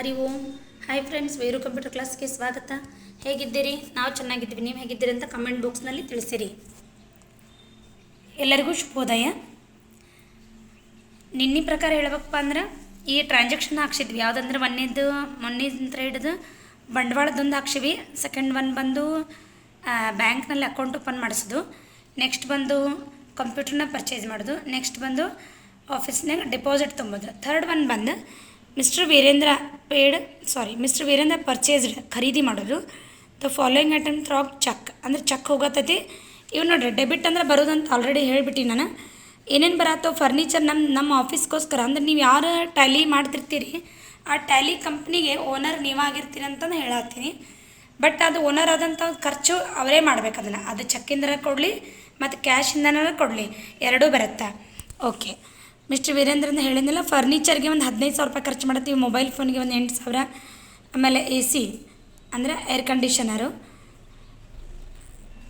ಹರಿ Om hi friends ವೈರು computer ಕ್ಲಾಸ್ಗೆ ಸ್ವಾಗತ. ಹೇಗಿದ್ದೀರಿ? ನಾವು ಚೆನ್ನಾಗಿದ್ದೀವಿ. ನೀವು ಹೇಗಿದ್ದೀರಿ ಅಂತ ಕಮೆಂಟ್ ಬಾಕ್ಸ್ನಲ್ಲಿ ತಿಳಿಸಿರಿ. ಎಲ್ಲರಿಗೂ ಶುಭೋದಯ. ನಿನ್ನೆ ಪ್ರಕಾರ ಹೇಳ್ಬೇಕಪ್ಪ ಅಂದ್ರೆ, ಈ ಟ್ರಾನ್ಸಾಕ್ಷನ್ ಹಾಕ್ಸಿದ್ವಿ. ಯಾವುದಂದ್ರೆ ಮೊನ್ನೆದು ಮೊನ್ನೆದಿಂದ ಹಿಡಿದು ಬಂಡವಾಳದೊಂದು ಹಾಕ್ಸಿವಿ. ಸೆಕೆಂಡ್ ಒನ್ ಬಂದು ಬ್ಯಾಂಕ್ನಲ್ಲಿ ಅಕೌಂಟ್ ಓಪನ್ ಮಾಡಿಸೋದು ನೆಕ್ಸ್ಟ್ ಬಂದು ಕಂಪ್ಯೂಟರ್ನ ಪರ್ಚೇಸ್ ಮಾಡೋದು. ನೆಕ್ಸ್ಟ್ ಬಂದು ಆಫೀಸ್ನಾಗ ಡೆಪಾಸಿಟ್ ತುಂಬೋದು. ಥರ್ಡ್ ಒನ್ ಬಂದು mister Virendra paid sorry mister Virendra purchased ಖರೀದಿ ಮಾಡೋದು the following item through cheque ಅಂದ್ರೆ ಚೆಕ್ ಹೋಗತ್ತೈತಿ. ಇವು ನೋಡ್ರಿ ಡೆಬಿಟ್ ಅಂದ್ರೆ ಬರೋದಂತ ಆಲ್ರೆಡಿ ಹೇಳ್ಬಿಟ್ಟು ನಾನು. ಏನೇನು ಬರತ್ತೋ ಫರ್ನಿಚರ್ ನಮ್ಮ ನಮ್ಮ ಆಫೀಸ್ಗೋಸ್ಕರ ಅಂದ್ರೆ ನೀವು ಯಾರು ಟ್ಯಾಲಿ ಮಾಡ್ತಿರ್ತೀರಿ, ಆ ಟ್ಯಾಲಿ ಕಂಪ್ನಿಗೆ ಓನರ್ ನೀವಾಗಿರ್ತೀರಿ ಅಂತಂದು ಹೇಳತ್ತೀನಿ. ಬಟ್ ಅದು ಓನರ್ ಆದಂಥ ಖರ್ಚು ಅವರೇ ಮಾಡ್ಬೇಕು ಅದನ್ನು. ಅದು ಚೆಕ್ಕಿಂದ ಕೊಡಲಿ, ಮತ್ತು ಕ್ಯಾಶಿಂದನಾರ ಕೊಡಲಿ. ಎರಡೂ ಬರುತ್ತೆ? ಓಕೆ ಮಿಸ್ಟರ್ ವೀರೇಂದ್ರ ಅಂತ ಹೇಳಿದ್ನಲ್ಲ ಫರ್ನಿಚರ್ಗೆ ಒಂದು ಹದಿನೈದು ಸಾವಿರ ರೂಪಾಯಿ ಖರ್ಚು ಮಾಡತ್ತೀವಿ ಮೊಬೈಲ್ ಫೋನ್ಗೆ ಒಂದು ಎಂಟು ಸಾವಿರ, ಆಮೇಲೆ ಎ ಸಿ ಅಂದರೆ ಏರ್ ಕಂಡೀಷನರು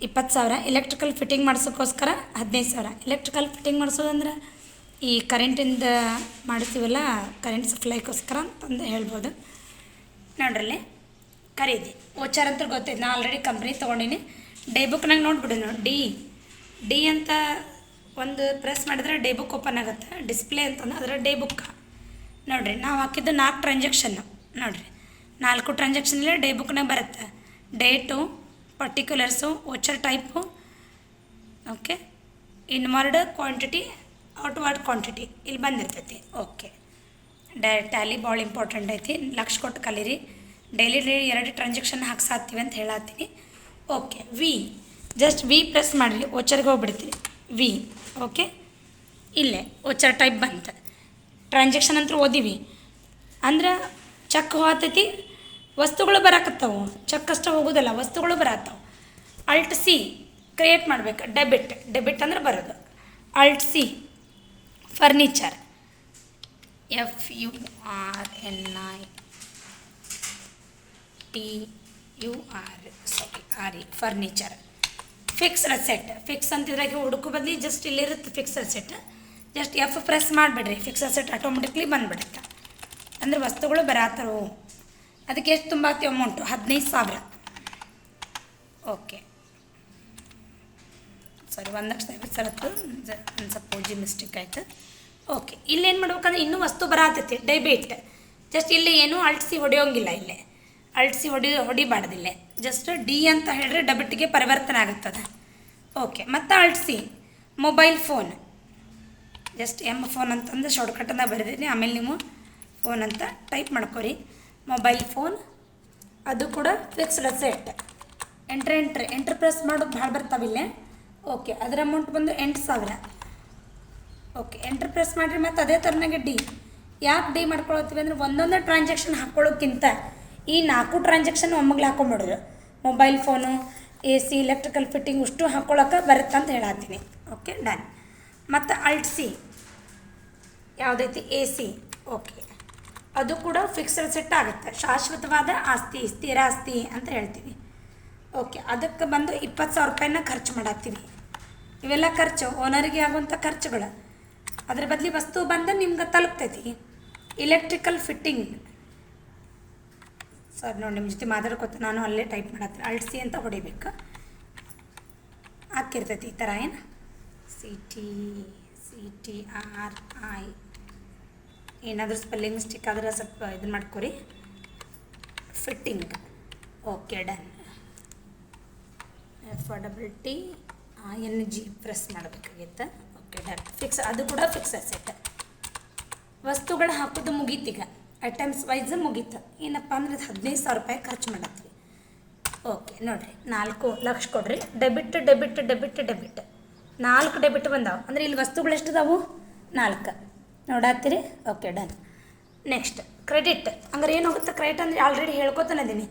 ಇಪ್ಪತ್ತು ಸಾವಿರ. ಎಲೆಕ್ಟ್ರಿಕಲ್ ಫಿಟ್ಟಿಂಗ್ ಮಾಡಿಸೋಕ್ಕೋಸ್ಕರ ಹದಿನೈದು ಸಾವಿರ. ಎಲೆಕ್ಟ್ರಿಕಲ್ ಫಿಟ್ಟಿಂಗ್ ಮಾಡಿಸೋದಂದ್ರೆ ಈ ಕರೆಂಟಿಂದ ಮಾಡಿಸ್ತೀವಲ್ಲ ಕರೆಂಟ್ ಸಪ್ಲೈಗೋಸ್ಕರ ಅಂತಂದು ಹೇಳ್ಬೋದು. ನೋಡ್ರಲ್ಲಿ, ಖರೀದಿ. ಓಚಾರ ಅಂತ ಗೊತ್ತೈತೆ ನಾನು ಆಲ್ರೆಡಿ ಕಂಪ್ನಿ ತೊಗೊಂಡಿನಿ. ಡೇ ಬುಕ್ನಾಗ ನೋಡ್ಬಿಡು ನೋಡಿ ಡಿ ಡಿ ಅಂತ ಒಂದು ಪ್ರೆಸ್ ಮಾಡಿದ್ರೆ ಡೇ ಬುಕ್ ಓಪನ್ ಆಗುತ್ತೆ. ಡಿಸ್ಪ್ಲೇ ಅಂತಂದ್ರೆ ಅದರ ಡೇ ಬುಕ್. ನೋಡಿರಿ, ನಾವು ಹಾಕಿದ್ದು ನಾಲ್ಕು ಟ್ರಾನ್ಸಾಕ್ಷನ್ನು ನೋಡಿರಿ, ನಾಲ್ಕು ಟ್ರಾನ್ಸಾಕ್ಷನಲ್ಲೇ ಡೇ ಬುಕ್ನೇ ಬರುತ್ತೆ. Date particulars voucher type okay inward quantity outward quantity ಇಲ್ಲಿ ಬಂದಿರ್ತೈತಿ. ಓಕೆ ಡೈ ಟ್ಯಾಲಿ ಭಾಳ ಇಂಪಾರ್ಟೆಂಟ್ ಐತಿ. ಲಕ್ಷ ಕೊಟ್ಟು ಕಲೀರಿ. ಡೈಲಿ ಡೈಲಿ ಎರಡು ಟ್ರಾನ್ಸಾಕ್ಷನ್ ಹಾಕ್ಸಾತ್ತೀವಿ ಅಂತ ಹೇಳತ್ತೀನಿ. Okay V just V press ಮಾಡಿರಿ. ಓಚರ್ಗೆ ಹೋಗ್ಬಿಡ್ತೀರಿ. ವಿ ಓಕೆ ಇಲ್ಲೇ, ಓಚರ್ ಟೈಪ್ ಬಂತು. ಟ್ರಾನ್ಸಾಕ್ಷನ್ ಅಂತ ಓದಿವಿ. ಅಂದ್ರೆ ಚೆಕ್ ಹೋಗ್ತೈತಿ, ವಸ್ತುಗಳು ಬರಾಕತ್ತಾವು. ಚೆಕ್ ಅಷ್ಟೇ ಹೋಗೋದಲ್ಲ, ವಸ್ತುಗಳು ಬರತ್ತಾವು ಅಲ್ಟ್ ಸಿ ಕ್ರಿಯೇಟ್ ಮಾಡ್ಬೇಕು. ಡೆಬಿಟ್ ಡೆಬಿಟ್ ಅಂದ್ರೆ ಬರೋದು. Alt C furniture F U R N I T U R sorry R E furniture fixed set fix ಅಂತಿದ್ರಾಗೆ ಹುಡುಕು ಬದಲಿ just ಇಲ್ಲಿರುತ್ತೆ fixed set just F press ಮಾಡಿಬಿಡ್ರಿ. Fixed set automatically ಬಂದ್ಬಿಡುತ್ತೆ. ಅಂದರೆ ವಸ್ತುಗಳು ಬರಾತರು. ಅದಕ್ಕೆ ಎಷ್ಟು ತುಂಬಾತಿ ಅಮೌಂಟು ಹದಿನೈದು ಸಾವಿರ. ಓಕೆ ಸಾರಿ ಒಂದು ಲಕ್ಷ ಐವತ್ತು ಸಾವಿರ ಒಂದು ಸ್ವಲ್ಪ ಪೂಜೆ ಮಿಸ್ಟೇಕ್ ಆಯಿತು. ಓಕೆ ಇಲ್ಲೇನು ಮಾಡ್ಬೇಕಂದ್ರೆ ಇನ್ನೂ ವಸ್ತು ಬರಾತೈತಿ. ಡೆಬಿಟ್ ಜಸ್ಟ್ ಇಲ್ಲಿ ಏನೂ ಅಳಿಸಿ ಹೊಡೆಯೋಂಗಿಲ್ಲ ಇಲ್ಲೇ. ಅಳ್ಸಿ ಹೊಡಿ, ಹೊಡಿಬಾರ್ದಿಲ್ಲ. ಜಸ್ಟ್ ಡಿ ಅಂತ ಹೇಳಿದ್ರೆ ಡಬಿಟ್ಗೆ ಪರಿವರ್ತನೆ ಆಗುತ್ತದೆ. ಓಕೆ ಮತ್ತು ಅಳಿಸಿ. Mobile phone just M phone ಅಂತಂದು ಶಾರ್ಟ್ಕಟ್ಟನ್ನು ಬರೆದಿದ್ದೀನಿ ಆಮೇಲೆ ನೀವು ಫೋನ್ ಅಂತ ಟೈಪ್ ಮಾಡ್ಕೊರಿ. ಮೊಬೈಲ್ ಫೋನ್ ಅದು ಕೂಡ fixed set enter enter enter press ಮಾಡೋದು ಭಾಳ ಬರ್ತಾವಿಲ್ಲೇ ಓಕೆ ಅದರ ಅಮೌಂಟ್ ಬಂದು ಎಂಟು ಸಾವಿರ. ಓಕೆ ಎಂಟ್ರ್ ಪ್ರೆಸ್ ಮಾಡಿರಿ ಮತ್ತು ಅದೇ ಥರನಾಗೆ ಡಿ ಯಾಕೆ ಡಿ ಮಾಡ್ಕೊಳತ್ತೀವಿ ಅಂದರೆ ಒಂದೊಂದೇ ಟ್ರಾನ್ಸಾಕ್ಷನ್ ಹಾಕ್ಕೊಳ್ಳೋಕ್ಕಿಂತ ಈ ನಾಲ್ಕು ಟ್ರಾನ್ಸಾಕ್ಷನ್ ಒಮ್ಮಗ್ಲು ಹಾಕೊಂಬಿಡೋದು. Mobile phone A C electrical fitting ಅಷ್ಟು ಹಾಕ್ಕೊಳಕ್ಕೆ ಬರುತ್ತೆ ಅಂತ ಹೇಳತ್ತೀನಿ ಓಕೆ ಡನ್ ಮತ್ತು ಅಲ್ಟ್ ಸಿ ಯಾವುದೈತಿ? ಎ ಸಿ ಓಕೆ ಅದು ಕೂಡ ಫಿಕ್ಸ್ಡ್ ಸೆಟ್ ಆಗುತ್ತೆ. ಶಾಶ್ವತವಾದ ಆಸ್ತಿ, ಸ್ಥಿರ ಆಸ್ತಿ ಅಂತ ಹೇಳ್ತೀವಿ. ಓಕೆ ಅದಕ್ಕೆ ಬಂದು ಇಪ್ಪತ್ತು ಸಾವಿರ ರೂಪಾಯಿನ ಖರ್ಚು ಮಾಡತ್ತೀವಿ. ಇವೆಲ್ಲ ಖರ್ಚು ಓನರಿಗೆ ಆಗುವಂಥ ಖರ್ಚುಗಳು. ಅದ್ರ ಬದಲಿ ವಸ್ತು ಬಂದು ನಿಮ್ಗೆ ತಲುಪ್ತೈತಿ. ಇಲೆಕ್ಟ್ರಿಕಲ್ ಫಿಟ್ಟಿಂಗ್ ಸರ್, ನೋಡಿ, ನಿಮ್ಮ ಜೊತೆ ಮಾತಾಡ್ಕೊತ ನಾನು ಅಲ್ಲೇ ಟೈಪ್ ಮಾಡತ್ತೆ ಅಳ್ಸಿ ಅಂತ ಹೊಡಿಬೇಕು. ಹಾಕಿರ್ತೈತಿ ಈ ಥರ ಏನು? C T C T R I ಏನಾದರೂ ಸ್ಪೆಲ್ಲಿಂಗ್ ಮಿಸ್ಟೇಕ್ ಆದ್ರೆ ಸ್ವಲ್ಪ ಇದನ್ನ ಮಾಡ್ಕೊರಿ. Fitting okay done F double T N G press ಮಾಡಬೇಕಾಗಿತ್ತು ಓಕೆ ಡನ್ ಫಿಕ್ಸ್ ಅದು ಕೂಡ ಫಿಕ್ಸ್ ಸೆಟ್ ವಸ್ತುಗಳು ಹಾಕೋದು ಮುಗೀತೀಗ ಐಟಮ್ಸ್ ವೈಸ್ ಮುಗೀತು. ಏನಪ್ಪ ಅಂದ್ರೆ ಹದಿನೈದು ಸಾವಿರ ರೂಪಾಯಿ ಖರ್ಚು ಮಾಡತ್ತೀವಿ ಓಕೆ ನೋಡಿರಿ. ನಾಲ್ಕು ಲಕ್ಷ ಕೊಡ್ರಿ. ಡೆಬಿಟ್ ಡೆಬಿಟ್ ಡೆಬಿಟ್ ಡೆಬಿಟ್ ನಾಲ್ಕು ಡೆಬಿಟ್ ಬಂದಾವ. ಅಂದ್ರೆ ಇಲ್ಲಿ ವಸ್ತುಗಳು ಎಷ್ಟು ಅದಾವು ನಾಲ್ಕು. ನೋಡತ್ತೀರಿ? ಓಕೆ ಡನ್ ನೆಕ್ಸ್ಟ್ ಕ್ರೆಡಿಟ್ ಅಂದ್ರೆ ಏನು ಹೋಗುತ್ತೆ? ಕ್ರೆಡಿಟ್ ಅಂದರೆ ಆಲ್ರೆಡಿ ಹೇಳ್ಕೊತಾನೆ ಇದೀನಿ.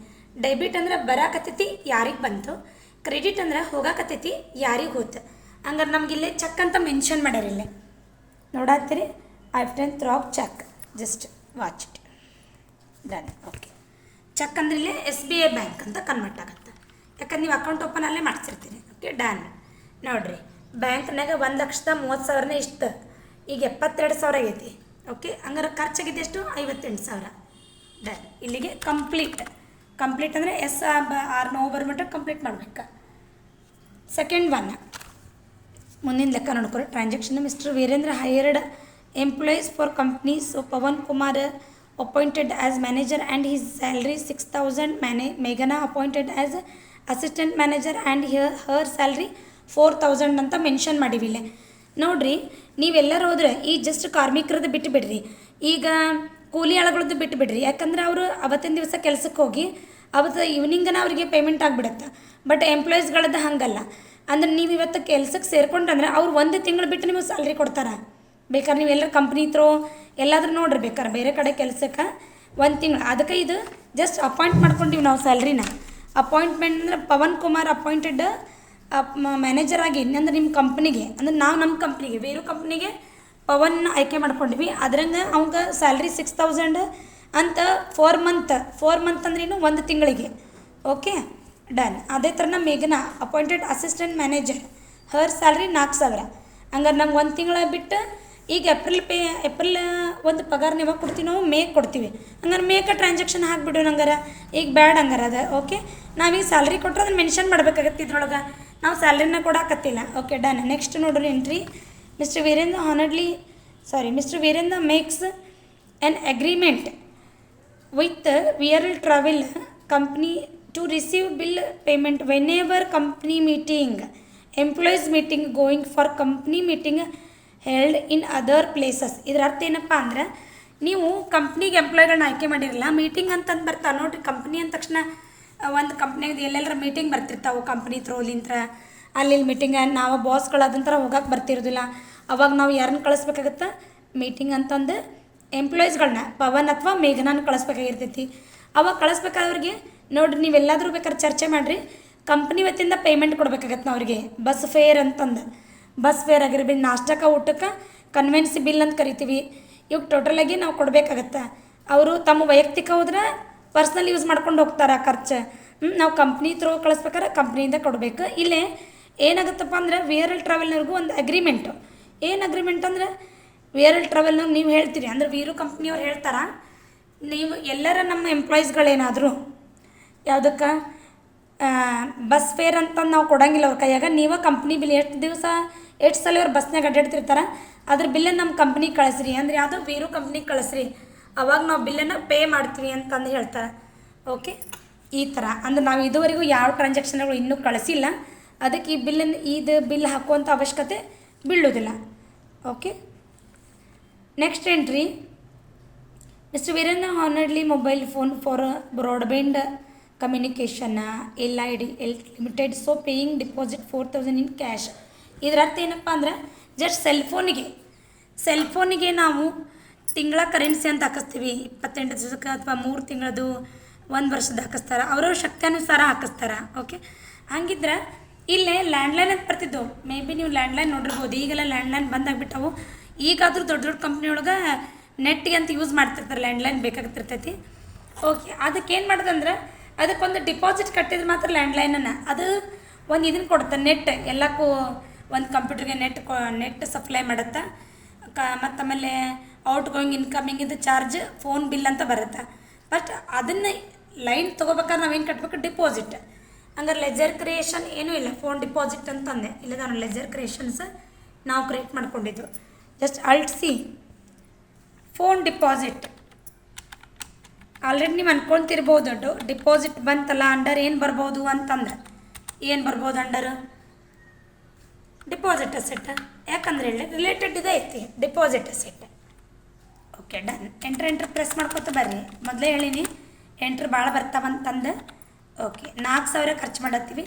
ಡೆಬಿಟ್ ಅಂದ್ರೆ ಬರಾಕತ್ತೈತಿ, ಯಾರಿಗೆ ಬಂತು. ಕ್ರೆಡಿಟ್ ಅಂದ್ರೆ ಹೋಗಾಕತ್ತೈತಿ, ಯಾರಿಗೆ ಹೋತು. ಹಂಗಾರೆ ನಮ್ಗೆ ಇಲ್ಲೇ ಚೆಕ್ ಅಂತ ಮೆನ್ಷನ್ ಮಾಡ್ಯಾರ ಇಲ್ಲೇ. ನೋಡತ್ತೀರಿ? I friend through cheque just watch it done okay cheque ಅಂದ್ರೆ ಇಲ್ಲಿ ಎಸ್ ಬಿ ಐ ಬ್ಯಾಂಕ್ ಅಂತ ಕನ್ವರ್ಟ್ ಆಗುತ್ತೆ. ಯಾಕಂದ್ರೆ ನೀವು ಅಕೌಂಟ್ ಓಪನ್ ಅಲ್ಲೇ ಮಾಡ್ಸಿರ್ತೀರಿ. ಓಕೆ ಡನ್ ನೋಡಿರಿ ಬ್ಯಾಂಕ್ನಾಗ ಒಂದು ಲಕ್ಷದ ಮೂವತ್ತು ಸಾವಿರನೇ ಇಷ್ಟು. ಈಗ ಎಪ್ಪತ್ತೆರಡು ಸಾವಿರ ಆಗೈತಿ. ಓಕೆ ಹಂಗಾರೆ ಖರ್ಚಾಗಿದ್ದೆಷ್ಟು ಐವತ್ತೆಂಟು ಸಾವಿರ. ಡನ್ ಇಲ್ಲಿಗೆ ಕಂಪ್ಲೀಟ್ ಕಂಪ್ಲೀಟ್ ಅಂದರೆ ಎಸ್ ಆರ್ ನೋ ಬರ್ಬಿಟ್ರೆ ಕಂಪ್ಲೀಟ್ ಮಾಡ್ಬೇಕು. ಸೆಕೆಂಡ್ ಒನ್ ಮುಂದಿನ ಲೆಕ್ಕ ನೋಡ್ಕೊಳ್ಳಿ transaction mister Virendra hired employees for companies Pavan Kumar appointed as manager and his salary six thousand ಮ್ಯಾನೇ ಮೇಘನಾ appointed as assistant manager and her her salary four thousand ಅಂತ mention ಮಾಡೀವಿ ಇಲ್ಲೇ. ನೋಡ್ರಿ, ನೀವೆಲ್ಲರೂ ಹೋದ್ರೆ ಈ ಜಸ್ಟ್ ಕಾರ್ಮಿಕರದ್ದು ಬಿಟ್ಟು ಬಿಡ್ರಿ ಈಗ ಕೂಲಿ ಆಳುಗಳದ್ದು ಬಿಟ್ಟು ಬಿಡ್ರಿ ಯಾಕಂದ್ರೆ ಅವರು ಅವತ್ತಿನ ದಿವಸ ಕೆಲಸಕ್ಕೆ ಹೋಗಿ ಅವತ್ತು ಈವ್ನಿಂಗನ ಅವರಿಗೆ ಪೇಮೆಂಟ್ ಆಗಿಬಿಡುತ್ತೆ. ಬಟ್ ಎಂಪ್ಲಾಯೀಸ್ಗಳದ್ದು ಹಾಗಲ್ಲ. ಅಂದ್ರೆ ನೀವು ಇವತ್ತು ಕೆಲ್ಸಕ್ಕೆ ಸೇರ್ಕೊಂಡ್ರಂದ್ರೆ ಅವ್ರು ಒಂದು ತಿಂಗಳು ಬಿಟ್ಟು ನಿಮಗೆ ಸ್ಯಾಲ್ರಿ ಕೊಡ್ತಾರೆ? ಬೇಕಾದ್ರೆ ನೀವು ಎಲ್ಲರ ಕಂಪ್ನಿ ತ್ರೋ ಎಲ್ಲಾದ್ರೂ ನೋಡ್ರಿ ಬೇಕಾದ್ರೆ ಬೇರೆ ಕಡೆ ಕೆಲಸಕ್ಕೆ ಒಂದು ತಿಂಗಳು. ಅದಕ್ಕೆ ಇದು ಜಸ್ಟ್ ಅಪಾಯಿಂಟ್ ಮಾಡ್ಕೊಂಡಿವಿ ನಾವು ಸ್ಯಾಲ್ರಿನ ಅಪಾಯಿಂಟ್ಮೆಂಟ್ ಅಂದ್ರೆ ಪವನ್ ಕುಮಾರ್ ಅಪಾಯಿಂಟೆಡ್ ಮ್ಯಾನೇಜರ್ ಆಗಿ ಇನ್ನಂದ್ರೆ ನಿಮ್ಮ ಕಂಪ್ನಿಗೆ ಅಂದ್ರೆ ನಾವು ನಮ್ಮ ಕಂಪ್ನಿಗೆ ಬೇರೆ ಕಂಪ್ನಿಗೆ ಪವನ್ ಆಯ್ಕೆ ಮಾಡ್ಕೊಂಡಿವಿ ಅದರಿಂದ ಅವಂಗೆ ಸ್ಯಾಲ್ರಿ ಸಿಕ್ಸ್ ತೌಸಂಡ್ ಅಂತ ಫೋರ್ ಮಂತ್ ಫೋರ್ ಮಂತ್ ಅಂದ್ರೇನು ಒಂದು ತಿಂಗಳಿಗೆ. ಓಕೆ ಡನ್ ಅದೇ ಥರನ ಮೇಘನಾ appointed assistant manager her salary ನಾಲ್ಕು ಸಾವಿರ. ಹಂಗಾರೆ ನಮ್ಗೆ ಒಂದು ತಿಂಗಳ ಬಿಟ್ಟು ಈಗ ಏಪ್ರಿಲ್ ಪೇ ಏಪ್ರಿಲ್ ಒಂದು ಪಗಾರ ನೀವು ಕೊಡ್ತೀವಿ, ನಾವು ಮೇ ಕೊಡ್ತೀವಿ. ಹಂಗಾರೆ ಮೇಕ ಟ್ರಾನ್ಸಾಕ್ಷನ್ ಹಾಕ್ಬಿಡು ನಂಗಾರ ಈಗ ಬ್ಯಾಡ್ ಹಂಗಾರೆ ಅದು ಓಕೆ ನಾವೀಗ ಸ್ಯಾಲ್ರಿ ಕೊಟ್ಟರೆ ಅದನ್ನು ಮೆನ್ಷನ್ ಮಾಡ್ಬೇಕಾಗತ್ತೆ ಇದ್ರೊಳಗೆ. ನಾವು ಸ್ಯಾಲ್ರಿನ ಕೊಡಾಕತ್ತಿಲ್ಲ ಓಕೆ ಡನ್ ನೆಕ್ಸ್ಟ್ ನೋಡ್ರಿ entry mister Virendra ಹಾನಡ್ಲಿ sorry mister Virendra makes an agreement L travel company to receive bill payment whenever company meeting employees meeting going for company meeting held in other places ಇದರ ಅರ್ಥ ಏನಪ್ಪ ಅಂದ್ರೆ, ನೀವು ಕಂಪ್ನಿಗೆ ಎಂಪ್ಲಾಯ್ಗಳನ್ನ ಆಯ್ಕೆ ಮಾಡಿರಲ್ಲ meeting ಅಂತಂದು ಬರ್ತಾವೆ. ನೋಡಿರಿ ಕಂಪ್ನಿ ಅಂದ ತಕ್ಷಣ ಒಂದು ಕಂಪ್ನಿಗೆ ಎಲ್ಲೆಲ್ಲರ ಮೀಟಿಂಗ್ ಬರ್ತಿರ್ತಾವೆ. ಕಂಪ್ನಿ ಥ್ರೋಲಿಂತ್ರ ಅಲ್ಲಿ ಮೀಟಿಂಗ್ ನಾವು ಬಾಸ್ಗಳು ಅದಂತರ ಹೋಗಕ್ಕೆ ಬರ್ತಿರೋದಿಲ್ಲ. ಅವಾಗ ನಾವು ಯಾರನ್ನ ಕಳಿಸ್ಬೇಕಾಗತ್ತೆ? ಮೀಟಿಂಗ್ ಅಂತಂದು ಎಂಪ್ಲಾಯೀಸ್ಗಳನ್ನ ಪವನ್ ಅಥವಾ ಮೇಘನಾನ ಕಳಿಸ್ಬೇಕಾಗಿರ್ತೈತಿ. ಅವಾಗ ಕಳಿಸ್ಬೇಕಾದವ್ರಿಗೆ, ನೋಡ್ರಿ ನೀವೆಲ್ಲಾದರೂ ಬೇಕಾದ್ರೆ ಚರ್ಚೆ ಮಾಡಿರಿ. ಕಂಪ್ನಿ ವತಿಯಿಂದ ಪೇಮೆಂಟ್ ಕೊಡ್ಬೇಕಾಗತ್ತೆ ಅವ್ರಿಗೆ ಬಸ್ ಫೇರ್ ಅಂತಂದು. ಬಸ್ ಫೇರ್ ಆಗಿರ್ಬೋದು ನಾಷ್ಟಕ್ಕೆ, ಊಟಕ್ಕೆ ಕನ್ವೆನ್ಸ್ ಬಿಲ್ ಅಂತ ಕರಿತೀವಿ. ಇವಾಗ ಟೋಟಲಾಗಿ ನಾವು ಕೊಡಬೇಕಾಗತ್ತೆ. ಅವರು ತಮ್ಮ ವೈಯಕ್ತಿಕ ಹೋದ್ರೆ ಪರ್ಸ್ನಲ್ ಯೂಸ್ ಮಾಡ್ಕೊಂಡು ಹೋಗ್ತಾರೆ ಖರ್ಚು. ನಾವು ಕಂಪ್ನಿ ಥ್ರೂ ಕಳಿಸ್ಬೇಕಾದ್ರೆ ಕಂಪ್ನಿಯಿಂದ ಕೊಡಬೇಕು. ಇಲ್ಲೇ ಏನಾಗುತ್ತಪ್ಪ ಅಂದ್ರೆ ವಿ ಆರ್ ಎಲ್ ಟ್ರಾವೆಲ್ನವ್ರಿಗೂ ಒಂದು ಅಗ್ರಿಮೆಂಟು ಏನು ಅಗ್ರಿಮೆಂಟ್ ಅಂದ್ರೆ ವಿ ಆರ್ ಎಲ್ ಟ್ರಾವೆಲ್ನವ್ರು ನೀವು ಹೇಳ್ತೀರಿ, ಅಂದ್ರೆ ವೀರು ಕಂಪ್ನಿಯವ್ರು ಹೇಳ್ತಾರ, ನೀವು ಎಲ್ಲರ ನಮ್ಮ ಎಂಪ್ಲಾಯೀಸ್ಗಳೇನಾದರೂ ಯಾವುದಕ್ಕೆ? ಬಸ್ ಫೇರ್ ಅಂತಂದು ನಾವು ಕೊಡಂಗಿಲ್ಲ ಅವ್ರ ಕೈಯಾಗ. ನೀವು ಕಂಪ್ನಿ ಬಿಲ್ ಎಷ್ಟು ದಿವಸ, ಎಷ್ಟು ಸಲ ಇವ್ರು ಬಸ್ನಾಗ ಅಡ್ಡಾಡ್ತಿರ್ತಾರೆ ಅದ್ರ ಬಿಲ್ಲನ್ನು ನಮ್ಮ ಕಂಪ್ನಿ ಕಳಿಸ್ರಿ. ಅಂದ್ರೆ ಯಾವುದೋ ಬೇರು ಕಂಪ್ನಿಗೆ ಕಳಿಸ್ರಿ. ಅವಾಗ ನಾವು ಬಿಲ್ಲನ್ನು ಪೇ ಮಾಡ್ತೀವಿ ಅಂತಂದು ಹೇಳ್ತಾರೆ. ಓಕೆ ಈ ಥರ ಅಂದ್ರೆ ನಾವು ಇದುವರೆಗೂ ಯಾವ ಟ್ರಾನ್ಸಾಕ್ಷನ್ಗಳು ಇನ್ನೂ ಕಳಿಸಿಲ್ಲ. ಅದಕ್ಕೆ ಈ ಬಿಲ್ಲನ್ನು ಇದು ಬಿಲ್ ಹಾಕುವಂಥ ಅವಶ್ಯಕತೆ ಬೀಳೋದಿಲ್ಲ. Okay next entry mister Veeranna ಹಾನರ್ಲಿ mobile phone for broadband communication L I D L limited so paying deposit four thousand in cash ಇದರ ಅರ್ಥ ಏನಪ್ಪ ಅಂದ್ರೆ ಜಸ್ಟ್ ಸೆಲ್ ಫೋನಿಗೆ ಸೆಲ್ ಫೋನಿಗೆ ನಾವು ತಿಂಗಳ ಕರೆನ್ಸಿ ಅಂತ ಹಾಕಿಸ್ತೀವಿ. ಇಪ್ಪತ್ತೆಂಟು ದಿವಸಕ್ಕೆ ಅಥವಾ ಮೂರು ತಿಂಗಳದು ಒಂದು ವರ್ಷದ ಹಾಕಿಸ್ತಾರೆ. ಅವ್ರವ್ರ ಶಕ್ತಿಯಾನುಸಾರ ಹಾಕಿಸ್ತಾರೆ. ಓಕೆ ಹಂಗಿದ್ರೆ ಇಲ್ಲೇ ಲ್ಯಾಂಡ್ಲೈನ್ ಅಂತ ಬರ್ತಿದ್ದವು. ಮೇ ಬಿ ನೀವು ಲ್ಯಾಂಡ್ಲೈನ್ ನೋಡಿರ್ಬೋದು. ಈಗೆಲ್ಲ ಲ್ಯಾಂಡ್ಲೈನ್ ಬಂದಾಗ್ಬಿಟ್ಟವು. ಈಗಾದರೂ ದೊಡ್ಡ ದೊಡ್ಡ ಕಂಪ್ನಿಯೊಳಗೆ ನೆಟ್ಗೆ ಅಂತ ಯೂಸ್ ಮಾಡ್ತಿರ್ತಾರೆ. ಲ್ಯಾಂಡ್ಲೈನ್ ಬೇಕಾಗ್ತಿರ್ತೈತಿ. ಓಕೆ ಅದಕ್ಕೆ ಏನು ಮಾಡೋದಂದ್ರೆ ಅದಕ್ಕೊಂದು ಡಿಪಾಸಿಟ್ ಕಟ್ಟಿದ್ರೆ ಮಾತ್ರ ಲ್ಯಾಂಡ್ಲೈನನ್ನು ಅದು ಒಂದು ಇದನ್ನು ಕೊಡುತ್ತೆ ನೆಟ್ ಎಲ್ಲಕ್ಕೂ ಒಂದು ಕಂಪ್ಯೂಟರ್ಗೆ ನೆಟ್ ಕೊ ನೆಟ್ ಸಪ್ಲೈ ಮಾಡುತ್ತೆ. ಕ ಮತ್ತು ಆಮೇಲೆ ಔಟ್ ಗೋಯಿಂಗ್ ಇನ್ಕಮಿಂಗ್ ಇದು ಚಾರ್ಜ್ ಫೋನ್ ಬಿಲ್ ಅಂತ ಬರುತ್ತೆ. ಬಟ್ ಅದನ್ನು ಲೈನ್ ತೊಗೋಬೇಕಾದ್ರೆ ನಾವೇನು ಕಟ್ಟಬೇಕು ಡಿಪಾಸಿಟ್ ಹಂಗಾರೆ ಲೆಜರ್ ಕ್ರಿಯೇಷನ್ ಏನೂ ಇಲ್ಲ. ಫೋನ್ ಡಿಪಾಸಿಟ್ ಅಂತಂದೆ. ಇಲ್ಲ ನಾನು ಲೆಜರ್ ಕ್ರಿಯೇಷನ್ಸ್ ನಾವು ಕ್ರಿಯೇಟ್ ಮಾಡ್ಕೊಂಡಿದ್ದು. Just Alt C phone deposit already ನೀವು ಅನ್ಕೊಂತಿರ್ಬೋದು ಡು ಡಿಪಾಸಿಟ್ ಬಂತಲ್ಲ ಅಂಡರ್ ಏನು ಬರ್ಬೋದು ಅಂತಂದ್ರೆ. ಏನು ಬರ್ಬೋದು ಅಂಡರ್ ಡಿಪಾಸಿಟ್ ಅಸೆಟ್ ಯಾಕಂದ್ರೆ ಹೇಳಿ ರಿಲೇಟೆಡ್ ಇದೆ, ಐತಿ. Deposit asset okay done enter enter press ಮಾಡ್ಕೊತ ಬರ್ರಿ. ಮೊದಲೇ ಹೇಳಿನಿ ಎಂಟ್ರ್ ಭಾಳ ಬರ್ತಾವಂತಂದು. ಓಕೆ ನಾಲ್ಕು ಸಾವಿರ ಖರ್ಚು ಮಾಡತ್ತೀವಿ.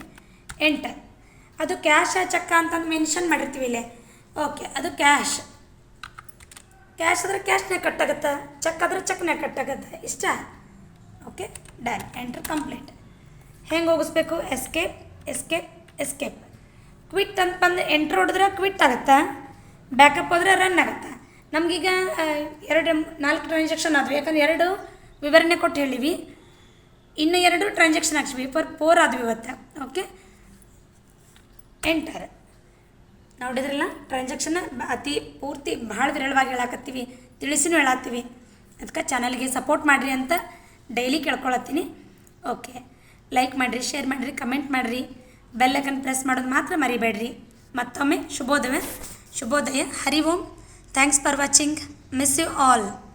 ಎಂಟರ್ ಅದು ಕ್ಯಾಶ ಚಕ್ಕ ಅಂತಂದು ಮೆನ್ಷನ್ ಮಾಡಿರ್ತೀವಿ ಇಲ್ಲೇ. ಓಕೆ ಅದು ಕ್ಯಾಶ್ ಕ್ಯಾಶ್ ಆದರೆ ಕ್ಯಾಶ್ನೇ ಕಟ್ಟಾಗತ್ತೆ ಚೆಕ್ ಆದರೆ ಚೆಕ್ನೇ ಕಟ್ಟಾಗತ್ತೆ ಇಷ್ಟ? ಓಕೆ ಡನ್ ಎಂಟ್ರ್ ಕಂಪ್ಲೀಟ್ ಹೆಂಗೆ ಹೋಗಿಸ್ಬೇಕು? ಎಸ್ಕೇಪ್ ಎಸ್ಕೇಪ್ ಎಸ್ಕೇಪ್ ಕ್ವಿಟ್ ಅಂತ ಬಂದು ಎಂಟ್ರ್ ಹೊಡೆದ್ರೆ ಕ್ವಿಟ್ ಆಗುತ್ತೆ? ಬ್ಯಾಕಪ್ ಹೋದ್ರೆ ರನ್ ಆಗುತ್ತೆ? ನಮಗೀಗ ಎರಡು ನಾಲ್ಕು ಟ್ರಾನ್ಸಾಕ್ಷನ್ ಆದವು. ಯಾಕಂದ್ರೆ ಎರಡು ವಿವರಣೆ ಕೊಟ್ಟು ಹೇಳಿವಿ. ಇನ್ನು ಎರಡು ಟ್ರಾನ್ಸಾಕ್ಷನ್ ಹಾಕ್ಸಿವಿ. ಫರ್ ಫೋರ್ ಆದ್ವಿ ಇವತ್ತು. ಓಕೆ ಎಂಟರ್ ನೋಡಿದ್ರಲ್ಲ? ಟ್ರಾನ್ಸಾಕ್ಷನ್ ಅತಿ ಪೂರ್ತಿ ಭಾಳ ವಿರಳವಾಗಿ ಹೇಳಾಕತ್ತೀವಿ. ತಿಳಿಸಿನೂ ಹೇಳಾತ್ತೀವಿ. ಅದಕ್ಕೆ ಚಾನಲ್ಗೆ ಸಪೋರ್ಟ್ ಮಾಡಿರಿ ಅಂತ ಡೈಲಿ ಕೇಳ್ಕೊಳತ್ತೀನಿ. ಓಕೆ ಲೈಕ್ ಮಾಡಿರಿ ಶೇರ್ ಮಾಡಿರಿ ಕಮೆಂಟ್ ಮಾಡಿರಿ. ಬೆಲ್ಲೈಕನ್ ಪ್ರೆಸ್ ಮಾಡೋದು ಮಾತ್ರ ಮರಿಬೇಡ್ರಿ. ಮತ್ತೊಮ್ಮೆ ಶುಭೋದಯ. ಶುಭೋದಯ. Hari Om. Thanks for watching miss you all